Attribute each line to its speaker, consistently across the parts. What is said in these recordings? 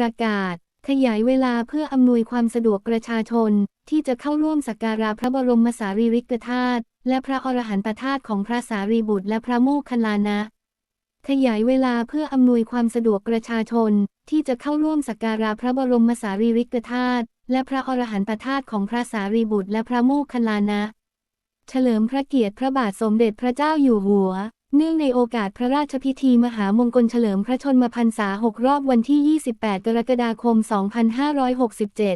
Speaker 1: ประกาศ ขยายเวลาเพื่ออำนวยความสะดวกประชาชน ที่จะเข้าร่วมสักการะพระบรมสารีริกธาตุและพระอรหันตธาตุของพระสารีบุตรและพระโมคคัลลานะ ขยายเวลาเพื่ออำนวยความสะดวกประชาชน ที่จะเข้าร่วมสักการะพระบรมสารีริกธาตุและพระอรหันตธาตุของพระสารีบุตรและพระโมคคัลลานะ เฉลิมพระเกียรติพระบาทสมเด็จพระเจ้าอยู่หัว เนื่องในโอกาสพระราชพิธีมหามงคลเฉลิมพระชนมพรรษา 6 รอบวันที่ 28 กรกฎาคม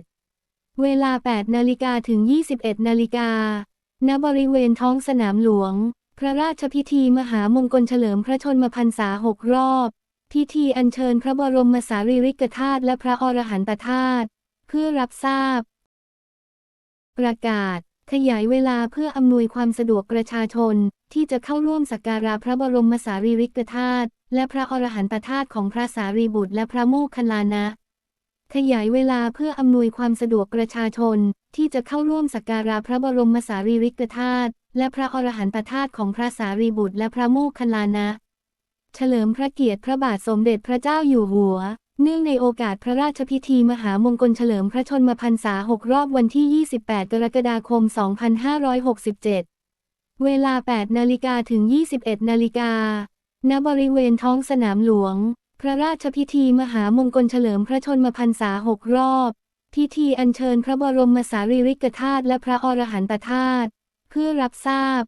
Speaker 1: 2567 เวลา 8 นาฬิกาถึง 21 นาฬิกา ณ บริเวณท้องสนามหลวง พระราชพิธีมหามงคลเฉลิมพระชนมพรรษา 6 รอบ พิธีอัญเชิญพระบรมสารีริกธาตุและพระอรหันตธาตุ เพื่อรับทราบ ประกาศ ขยายเวลาเพื่ออำนวยความสะดวกประชาชน ที่จะเข้าร่วมสักการะพระบรมสารีริกธาตุและพระอรหันตธาตุของพระสารีบุตรและพระโมคคัลลานะ ขยายเวลาเพื่ออำนวยความสะดวกประชาชน ที่จะเข้าร่วมสักการะพระบรมสารีริกธาตุและพระอรหันตธาตุของพระสารีบุตรและพระโมคคัลลานะ เฉลิมพระเกียรติพระบาทสมเด็จพระเจ้าอยู่หัว เนื่องในโอกาสพระราชพิธีมหามงคลเฉลิมพระชนมพรรษา 6 รอบวันที่ 28 กรกฎาคม 2567 เวลา 8 นาฬิกาถึง 21 นาฬิกา ณ บริเวณท้องสนามหลวง พระราชพิธีมหามงคลเฉลิมพระชนมพรรษา 6 รอบ พิธีอัญเชิญพระบรมสารีริกธาตุและพระอรหันตธาตุ เพื่อรับทราบ